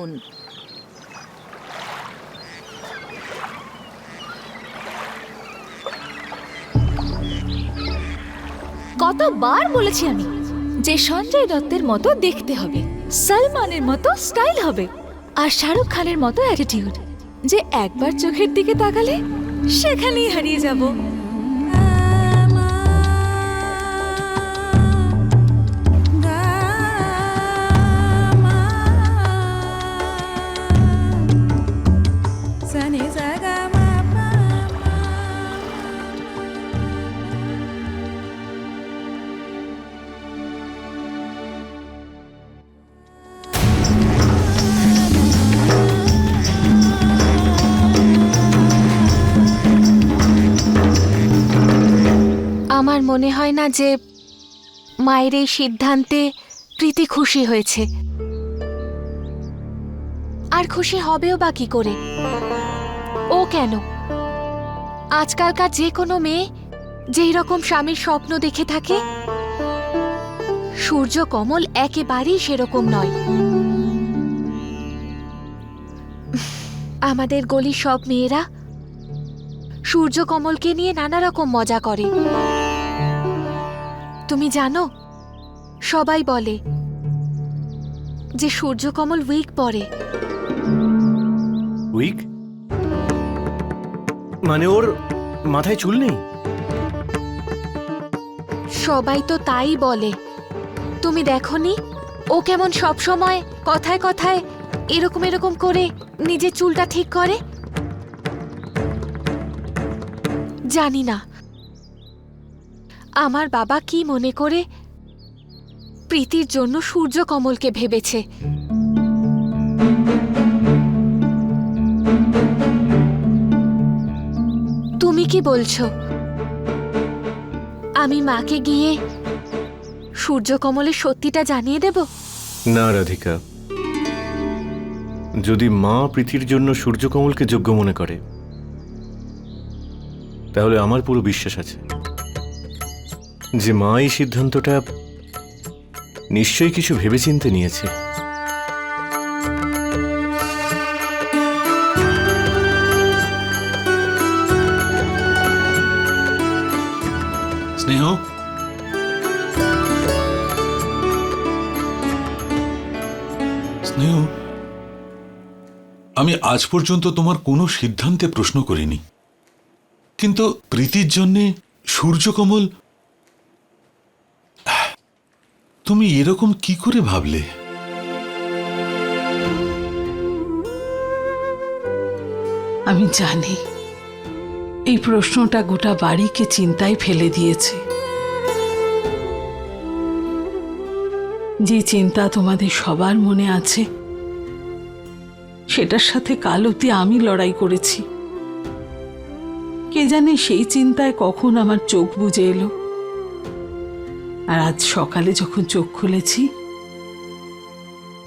দেখুন কতবার বলেছি আমি যে সঞ্জয় দত্তের মতো দেখতে হবে, সলমানের মতো স্টাইল হবে আর শাহরুখ খানের মতো অ্যাটিটিউড যে একবার চোখের দিকে তাকালে সেখানেই হারিয়ে যাব। আমার মনে হয় না যে মায়ের এই সিদ্ধান্তে প্রীতি খুশি হয়েছে। আর খুশি হবেও বা কি করে? কেন? আজকালকার যে কোনো মেয়ে যেই রকম স্বামীর স্বপ্ন দেখে থাকে, সূর্য কমল একেবারেই সেরকম নয়। আমাদের গলির সব মেয়েরা সূর্যকমলকে নিয়ে নানা রকম মজা করে। তুমি জানো, সবাই বলে যে সূর্যকমল উইক পরে। উইক? মানে ওর মাথায় চুল নেই? সবাই তো তাই বলে। তুমি দেখনি, ও কেমন সব সময় কথায় কথায় এরকম এরকম করে নিজের চুলটা ঠিক করে? জানি না। আমার বাবা কি মনে করে? প্রীতির জন্য সূর্য কমলকে ভেবেছে। কি বলছো? আমি মাকে গিয়ে সূর্যকমলের সত্যিটা জানিয়ে দেব? না, রাধিকা। যদি মা প্রীতির জন্য সূর্যকমলকে যোগ্য মনে করে, তাহলে আমার পুরো বিশ্বাস আছে। যে মা এই সিদ্ধান্তটা নিশ্চয়ই কিছু ভেবেচিন্তে নিয়েছে। আমি আজ পর্যন্ত তোমার কোনো সিদ্ধান্তে প্রশ্ন করিনি। কিন্তু প্রীতির জন্যে সূর্যকমল, তুমি এরকম কি করে ভাবলে? আমি জানি, এই প্রশ্নটা গোটা বাড়িকে চিন্তায় ফেলে দিয়েছে। যে চিন্তা তোমাদের সবার মনে আছে সেটার সাথে কাল অব্দি আমি লড়াই করেছি। কে জানে সেই চিন্তায় কখন আমার চোখ বুজে এলো। আর আজ সকালে যখন চোখ খুলেছি,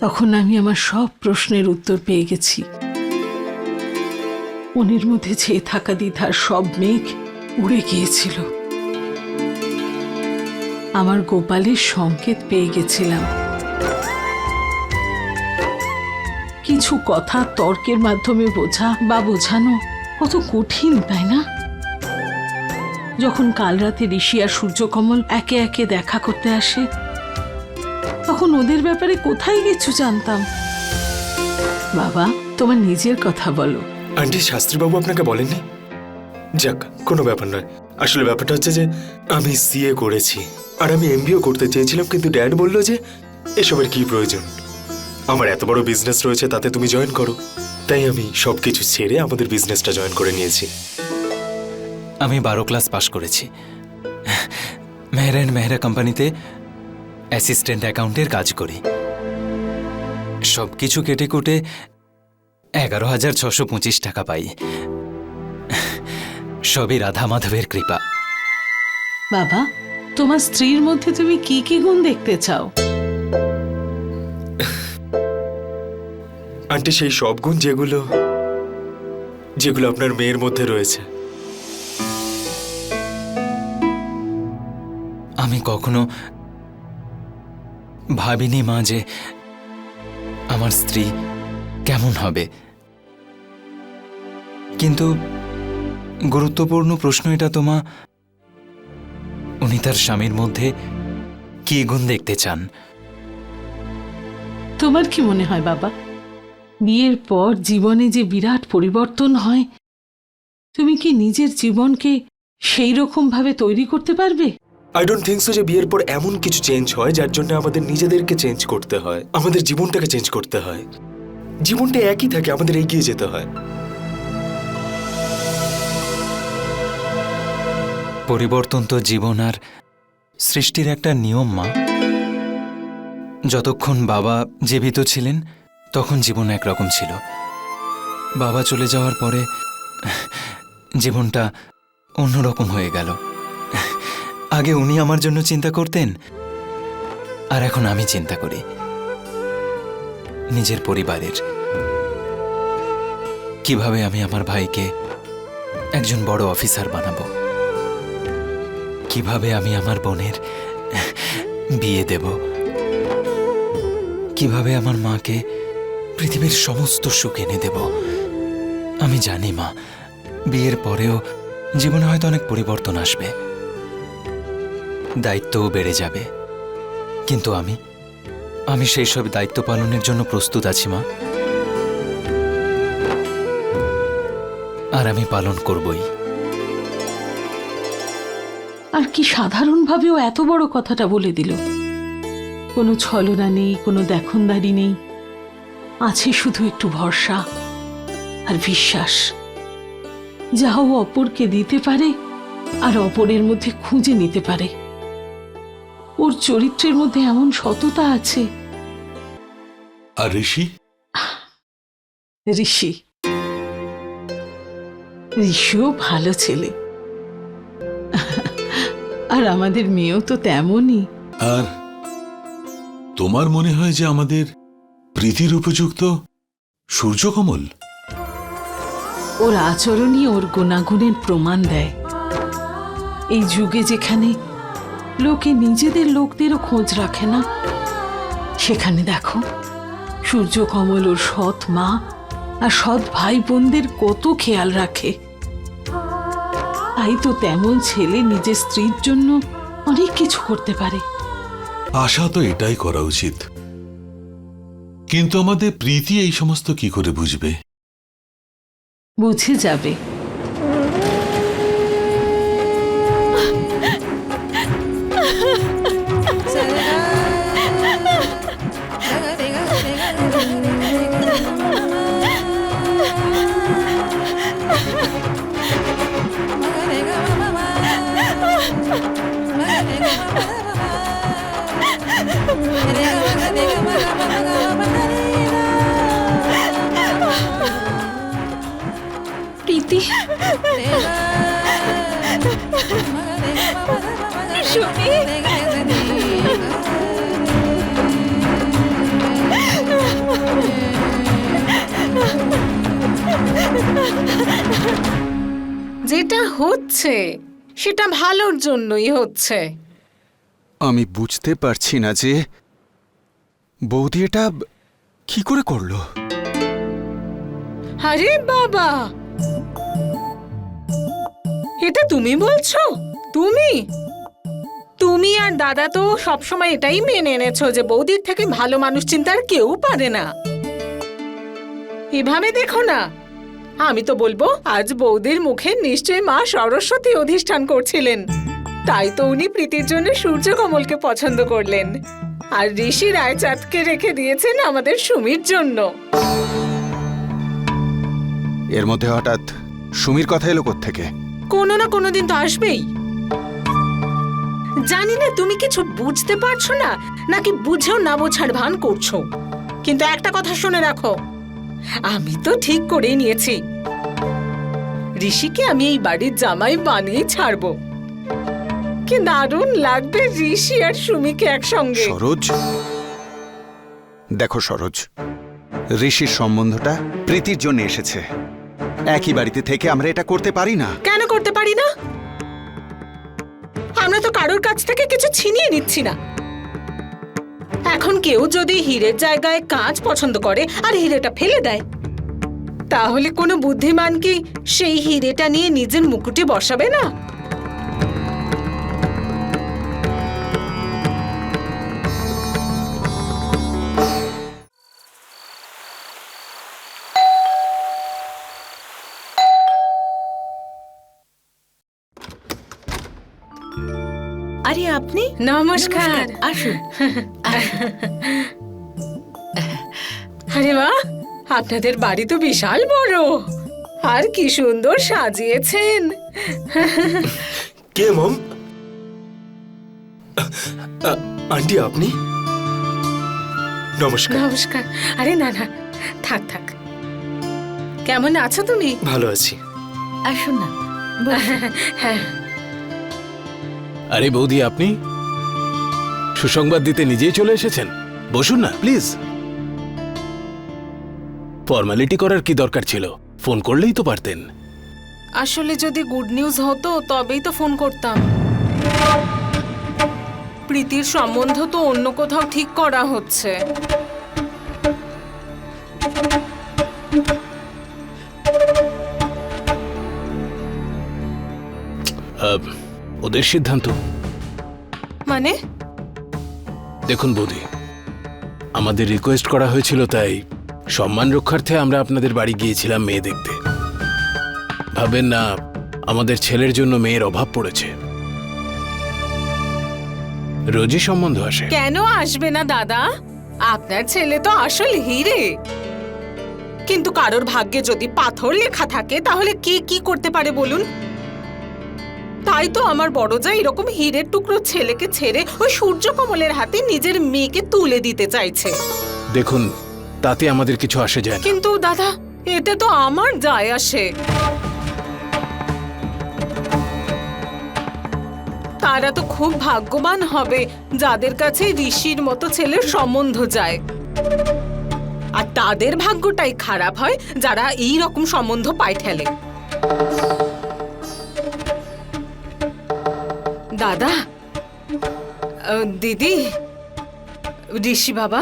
তখন আমি আমার সব প্রশ্নের উত্তর পেয়ে গেছি। মনের মধ্যে ছেয়ে থাকা দ্বিধার সব মেঘ উড়ে গিয়েছিল। আমার গোপালের সংকেত পেয়ে গেছিলাম। কিছু কথা তর্কের মাধ্যমে বোঝা বা বোঝানো কত কঠিন, তাই না? যখন কাল রাতে ঋষি আর সূর্যকমল একে একে দেখা করতে আসে, তখন ওদের ব্যাপারে কোথায় কিছু জানতাম? বাবা, তোমার নিজের কথা বলো। আন্টি, শাস্ত্রীবাবু আপনাকে বলেননি? যাক, কোনো ব্যাপার নয়। আসলে ব্যাপারটা হচ্ছে যে, আমি সিএ করেছি। আর আমি এমবিও করতে চেয়েছিলাম, কিন্তু ড্যাড বলল যে, এসবের কি প্রয়োজন? আমার এত বড় বিজনেস রয়েছে তাতে তুমি জয়েন করো। তাই আমি সবকিছু ছেড়ে আমাদের বিজনেসটা জয়েন করে নিয়েছি। আমি বারো ক্লাস পাশ করেছি। মেহর অ্যান্ড মেহরা কোম্পানিতে অ্যাসিস্ট্যান্ট অ্যাকাউন্টের কাজ করি। সব কিছু কেটে কুটে এগারো হাজার ছশো পঁচিশ টাকা পাই। সবই রাধা মাধবের কৃপা। বাবা তোমার স্ত্রীর মধ্যে তুমি কি কি গুণ দেখতে চাও? আন্টি, সেই সব গুণ যেগুলো যেগুলো আপনার মেয়ের মধ্যে রয়েছে। আমি কখনো ভাবিনি মা যে আমার স্ত্রী কেমন হবে। কিন্তু গুরুত্বপূর্ণ প্রশ্ন এটা তোমা উনি তার স্বামীর মধ্যে কি গুণ দেখতে চান? তোমার কি মনে হয় বাবা? বিয়ের পর জীবনে যে বিরাট পরিবর্তন হয় তুমি কি নিজের জীবনকে সেই রকম ভাবে তৈরি করতে পারবে? আই ডোন্ট থিঙ্ক সো যে বিয়ের পর এমন কিছু চেঞ্জ হয় যার জন্য আমাদের নিজেদেরকে চেঞ্জ করতে হয় আমাদের জীবনটাকে চেঞ্জ করতে হয়। জীবনটা একই থাকে আমাদের এগিয়ে যেতে হয়। পরিবর্তন তো জীবন আর সৃষ্টির একটা নিয়ম মা। যতক্ষণ বাবা জীবিত ছিলেন তখন জীবন একরকম ছিল। বাবা চলে যাওয়ার পরে জীবনটা অন্যরকম হয়ে গেল। আগে উনি আমার জন্য চিন্তা করতেন, আর এখন আমি চিন্তা করি। নিজের পরিবারের। কীভাবে আমি আমার ভাইকে একজন বড় অফিসার বানাবো? কীভাবে আমি আমার বোনের বিয়ে দেব? কীভাবে আমার মাকে পৃথিবীর সমস্ত সুখ এনে দেব। আমি জানি, মা, বিয়ের পরেও জীবনে হয়তো অনেক পরিবর্তন আসবে। দায়িত্বও বেড়ে যাবে। কিন্তু আমি আমি সেই সব দায়িত্ব পালনের জন্য প্রস্তুত আছি, মা। আর আমি পালন করবই। আর কি সাধারণভাবেও এত বড় কথাটা বলে দিল। কোনো ছলনা নেই, কোনো দেখনদারি নেই। আছে শুধু একটু ভরসা আর বিশ্বাস। যাও অপরকে দিতে পারে আর অপরের মধ্যে খুঁজে নিতে পারে। ওর চরিত্রের মধ্যে এমন সততা আছে। আর ঋষি? ঋষি। ঋষিও ভালো ছেলে। আর আমাদের মেয়েও তো তেমনই। আর তোমার মনে হয় যে আমাদের প্রীতির উপযুক্ত সূর্যকমল? ওর আচরণই ওর গুণাগুণের প্রমাণ দেয়। এই যুগে যেখানে লোকে নিজেদের লোকদেরও খোঁজ রাখে না সেখানে দেখো সূর্যকমল ওর সৎ মা আর সৎ ভাই বোনদের কত খেয়াল রাখে। তাই তো তেমন ছেলে নিজের স্ত্রীর জন্য অনেক কিছু করতে পারে। আশা তো এটাই করা উচিত। কিন্তু আমাদের প্রীতি এই সমস্ত কি করে বুঝবে? বুঝে যাবে। যেটা হচ্ছে। সেটা ভালোর জন্যই হচ্ছে। আমি বুঝতে পারছি না যে বৌদি এটা কি করে করল। আরে বাবা! এটা তুমি বলছো? তুমি? তুমি আর দাদা তো সবসময় এটাই মেনে এনেছো যে বৌদির থেকে ভালো মানুষ চিন্তার কেউ পারে না। এভাবে দেখো না। আমি তো বলব আজ বৌদির মুখে নিশ্চয়ই মা সরস্বতী অধিষ্ঠান করছিলেন। তাই তো উনি প্রীতির জন্য সূর্যকমলকে পছন্দ করলেন। আর ঋষি রায়চাঁদকে রেখে দিয়েছেন আমাদের সুমির জন্য। এর মধ্যে হঠাৎ সুমির কথা এলো থেকে কোনো না কোনো দিন তো আসবেই। জানি না তুমি কিছু বুঝতে পারছ না নাকি বুঝেও না বোঝার ভান করছ। কিন্তু একটা কথা শুনে রাখো আমি তো ঠিক করেই নিয়েছি। ঋষিকে আমি এই বাড়ির জামাই বানিয়ে ছাড়বো। কি দারুণ লাগবে ঋষি আর সুমিকে একসঙ্গে। সরোজ। দেখো সরোজ ঋষির সম্বন্ধটা প্রীতির জন্য এসেছে। একই বাড়িতে থেকে আমরা এটা করতে পারি না। কেন করতে পারি না? আমরা তো কারোর কাছ থেকে কিছু ছিনিয়ে নিচ্ছি না। এখন কেউ যদি হীরের জায়গায় কাঁচ পছন্দ করে আর হীরেটা ফেলে দেয়, তাহলে কোনো বুদ্ধিমান কি সেই হীরেটা নিয়ে নিজের মুকুটে বসাবে না? আরে আপনি? নমস্কার। আসুন। আরে বাহ আপনাদের বাড়ি তো বিশাল বড়। আর কি সুন্দর সাজিয়েছেন। কে মম? আন্টি আপনি? নমস্কার। নমস্কার। আরে না না থাক থাক। কেমন আছো তুমি? ভালো আছি। আসুন না হ্যাঁ আরে বৌদি, আপনি সুসংবাদ দিতে নিজেই চলে এসেছেন? বসুন না, প্লিজ। ফর্মালিটি করার কি দরকার ছিল? ফোন করলেই তো পারতেন। আসলে যদি গুড নিউজ হতো, তবেই তো ফোন করতাম। প্রীতির সম্বন্ধ তো অন্য কোথাও ঠিক করা হচ্ছে। ওদের সিদ্ধান্ত। মানে? দেখুন বৌদি আমাদের রিকোয়েস্ট করা হয়েছিল তাই সম্মান রক্ষার্থে আমরা আপনাদের বাড়ি গিয়েছিলাম মেয়ে দেখতে। ভাবেন না আমাদের ছেলের জন্য মেয়ের অভাব পড়েছে। রোজই সম্বন্ধ আসে। কেন আসবে না দাদা? আপনার ছেলে তো আসল হিরে। কিন্তু কারোর ভাগ্যে যদি পাথর লেখা থাকে তাহলে কে কি করতে পারে বলুন? তাই তো আমার বড় যা এরকম হীরের টুকরো ছেলেকে ছেড়ে ওই সূর্যকমলের হাতে নিজের মেয়েকে তুলে দিতে চাইছে। দেখুন তাতে আমাদের কিছু আসে যায় না। কিন্তু দাদা এতে তো আমার যায় আসে। তারা তো খুব ভাগ্যবান হবে যাদের কাছে ঋষির মতো ছেলের সম্বন্ধ যায়। আর তাদের ভাগ্যটাই খারাপ হয় যারা এই রকম সম্বন্ধ পায় ঠেলে। দাদা? দিদি? ঋষি বাবা?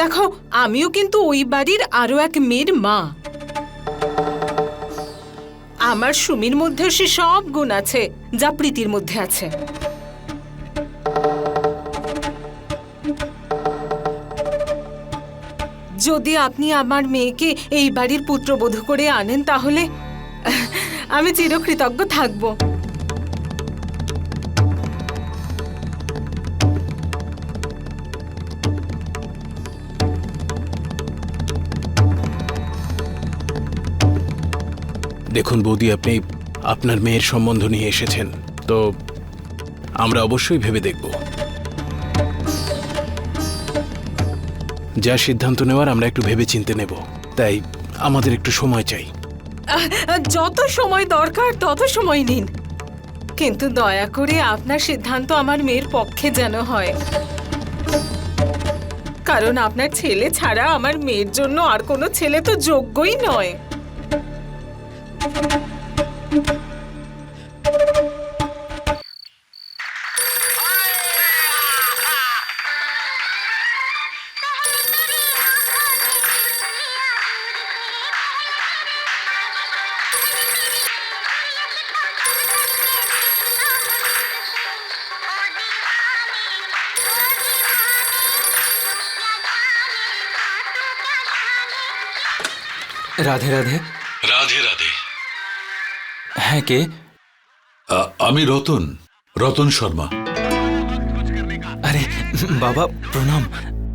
দেখো, আমিও কিন্তু ওই বাড়ির আরও এক মেয়ের মা। আমার সুমির মধ্যে সে সব গুণ আছে, যা প্রীতির মধ্যে আছে। যদি আপনি আমার মেয়েকে এই বাড়ির পুত্রবধূ করে আনেন তাহলে, আমি চিরকৃতজ্ঞ থাকব। দেখুন বৌদি, আপনি আপনার মেয়ের সম্বন্ধ নিয়ে এসেছেন, তো আমরা অবশ্যই ভেবে দেখব। যা সিদ্ধান্ত নেওয়ার আমরা একটু ভেবে চিনতে নেব, তাই আমাদের একটু সময় চাই। যত সময় দরকার, তত সময় নিন। কিন্তু দয়া করে আপনার সিদ্ধান্ত আমার মেয়ের পক্ষে যেন হয়। কারণ আপনার ছেলে ছাড়া আমার মেয়ের জন্য আর কোনো ছেলে তো যোগ্যই নয়। রাধে রাধে রাধে রাধে হ্যাঁ কে? আমি রতন রতন শর্মা। আরে বাবা প্রণাম।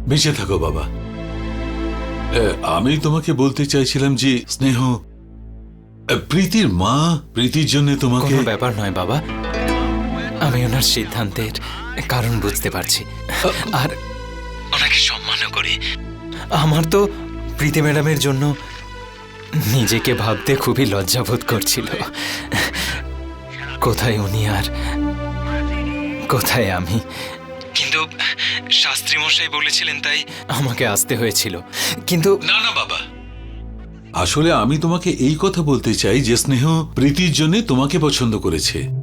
বেঁচে থাকো বাবা। আমি তোমাকে বলতে চাইছিলাম যে স্নেহ প্রীতির মা প্রীতির জন্য তোমাকে কোনো ব্যাপার নয় বাবা। আমি ওনার সিদ্ধান্তের কারণ বুঝতে পারছি। আর ওনাকে সম্মানও করি। আমার তো প্রীতি ম্যাডামের জন্য নিজেকে ভাবতে খুবই লজ্জাবোধ করছিল। কোথায় উনি আর কোথায় আমি? কিন্তু শাস্ত্রী মশাই বলেছিলেন তাই আমাকে আসতে হয়েছিল। কিন্তু না না, বাবা। আসলে আমি তোমাকে এই কথা বলতে চাই যে স্নেহ, প্রীতির জন্য তোমাকে পছন্দ করেছে।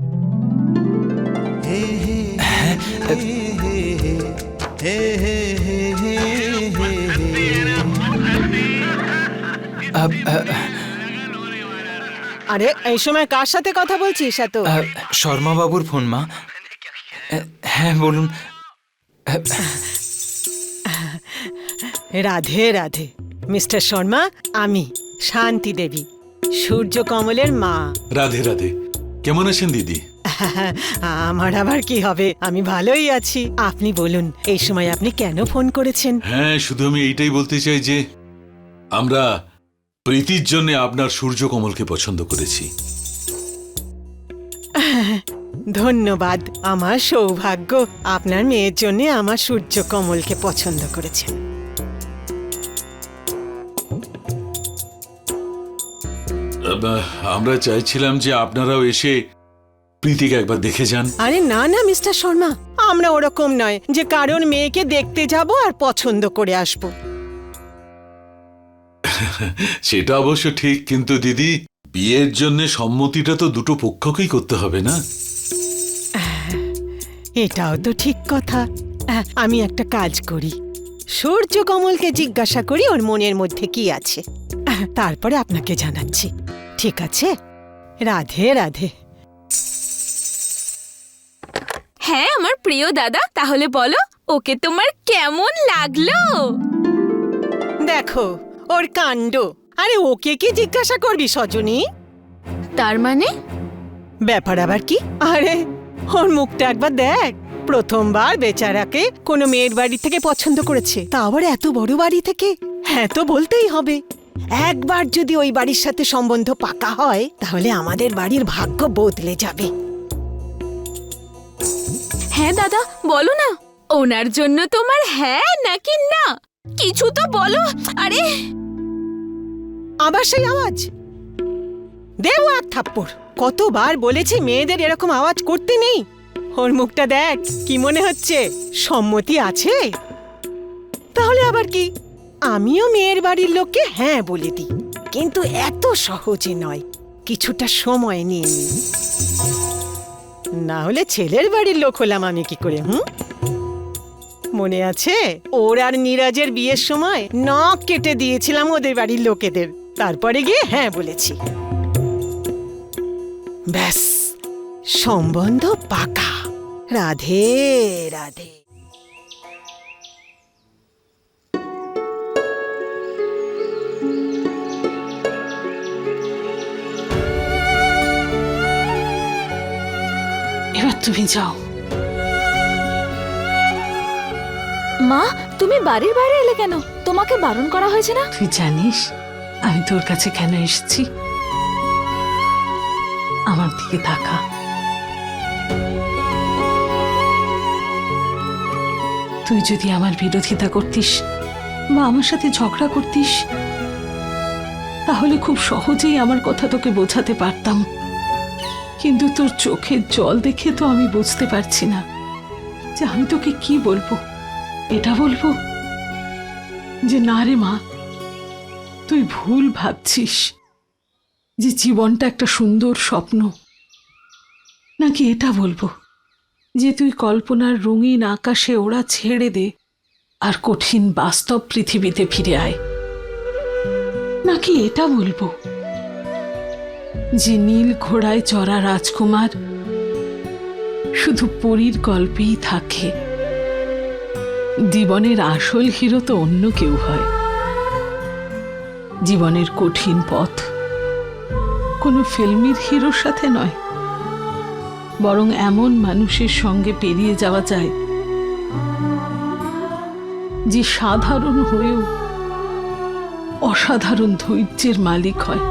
আরে এই সময় কার সাথে কথা বলছিস এত? শর্মা বাবুর ফোন মা। হ্যাঁ বলুন। রাধে রাধে। মিস্টার শর্মা আমি শান্তি দেবী সূর্য কমলের মা। রাধে রাধে। কেমন আছেন দিদি? আমার আবার কি হবে? আমি ভালোই আছি। আপনি বলুন এই সময় আপনি কেন ফোন করেছেন? হ্যাঁ শুধু আমি এইটাই বলতে চাই যে আমরা প্রীতির জন্য আপনার সূর্যকমলকে পছন্দ করেছি। ধন্যবাদ আমার সৌভাগ্য। আপনার মেয়ের জন্য আমার সূর্য কমলকে পছন্দ করেছেন। আমরা চাইছিলাম যে আপনারাও এসে প্রীতিকে একবার দেখে যান। আরে না না মিস্টার শর্মা আমরা ওরকম নয় যে কারোর মেয়েকে দেখতে যাব আর পছন্দ করে আসব। সেটা অবশ্য ঠিক কিন্তু দিদি বিয়ের জন্য সম্মতিটা তো দুটো পক্ষকেই করতে হবে না? এটাও তো ঠিক কথা। আমি একটা কাজ করি। সূর্য কমলকে জিজ্ঞাসা করি ওর মনের মধ্যে কি আছে। তারপরে আপনাকে জানাচ্ছি। ঠিক আছে? রাধে রাধে। হ্যাঁ আমার প্রিয় দাদা তাহলে বলো ওকে তোমার কেমন লাগল? দেখো ওর কাণ্ড। আরে ওকে কি জিজ্ঞাসা করবি সজনী? তার মানে? ব্যাপার আবার কি? আরে ওর মুখটা একবার দেখ। প্রথমবার বেচারাকে কোনো মেয়ের বাড়ি থেকে পছন্দ করেছে। তা আবার এত বড় বাড়ি থেকে? হ্যাঁ তো বলতেই হবে। একবার যদি ওই বাড়ির সাথে সম্বন্ধ পাকা হয় তাহলে আমাদের বাড়ির ভাগ্য বদলে যাবে। হ্যাঁ দাদা বলো না। ওনার জন্য তোমার হ্যাঁ নাকি না? কিছু তো বলো। আরে আবার সেই আওয়াজ? দেও এক থাপ্পড়। কতবার বলেছি মেয়েদের এরকম আওয়াজ করতে নেই। ওর মুখটা দেখ, কি মনে হচ্ছে? সম্মতি আছে? তাহলে আবার কি? আমিও মেয়ের বাড়ির লোককে হ্যাঁ বলে দিই। কিন্তু এত সহজে নয়। কিছুটা সময় নিয়ে না হলে ছেলের বাড়ির লোক হলাম আমি কি করে, হুম? মনে আছে? ওর আর নীরাজের বিয়ের সময় নখ কেটে দিয়েছিলাম ওদের বাড়ির লোকেদের। তারপরে গিয়ে হ্যাঁ বলেছি। ব্যাস সম্বন্ধ পাকা। রাধে রাধে। এবার তুমি যাও। মা তুমি বাড়ির বাইরে এলে কেন? তোমাকে বারণ করা হয়েছে না? তুই জানিস আমি তোর কাছে কেন এসেছি? আমার দিকে তাকা। তুই যদি আমার বিরোধিতা করতিস বা আমার সাথে ঝগড়া করতিস, তাহলে খুব সহজেই আমার কথা তোকে বোঝাতে পারতাম। কিন্তু তোর চোখের জল দেখে তো আমি বুঝতে পারছি না যে আমি তোকে কি বলব। এটা বলব যে, না রে মা তুই ভুল ভাবছিস যে জীবনটা একটা সুন্দর স্বপ্ন। নাকি এটা বলব যে তুই কল্পনার রঙিন আকাশে ওরা ছেড়ে দে আর কঠিন বাস্তব পৃথিবীতে ফিরে আয়। নাকি এটা বলব যে নীল ঘোড়ায় চড়া রাজকুমার শুধু পরীর গল্পেই থাকে। জীবনের আসল হিরো তো অন্য কেউ হয়। জীবনের কঠিন পথ। কোনো ফিল্মির হিরোর সাথে নয়। বরং এমন মানুষের সঙ্গে পেরিয়ে যাওয়া যায়, যে সাধারণ হয়েও অসাধারণ ধৈর্যের মালিক হয়।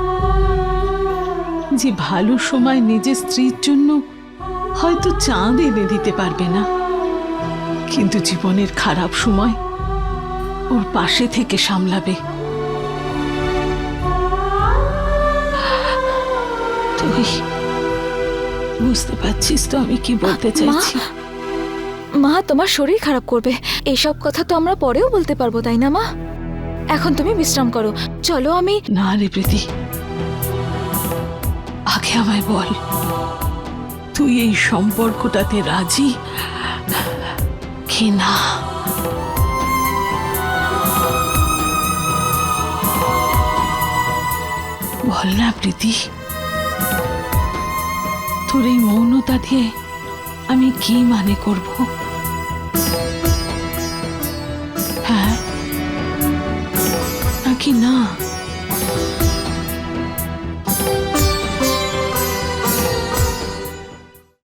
যে ভালো সময় নিজের স্ত্রীর জন্য হয়তো চাঁদ এনে দিতে পারবে না। কিন্তু জীবনের খারাপ সময় ওর পাশে থেকে সামলাবে। তুই বুঝতে পারছিস তো আমি কি বলতে চাইছি? মা তোমার শরীর খারাপ করবে। এসব কথা তো আমরা পরেও বলতে পারব তাই না মা? এখন তুমি বিশ্রাম করো। চলো আমি না রে প্রীতি। আগে আমায় বল তুই এই সম্পর্কটাতে রাজি? কি না? বল না প্রীতি। তোর এই মৌনতা দিয়ে আমি কি মানে করব?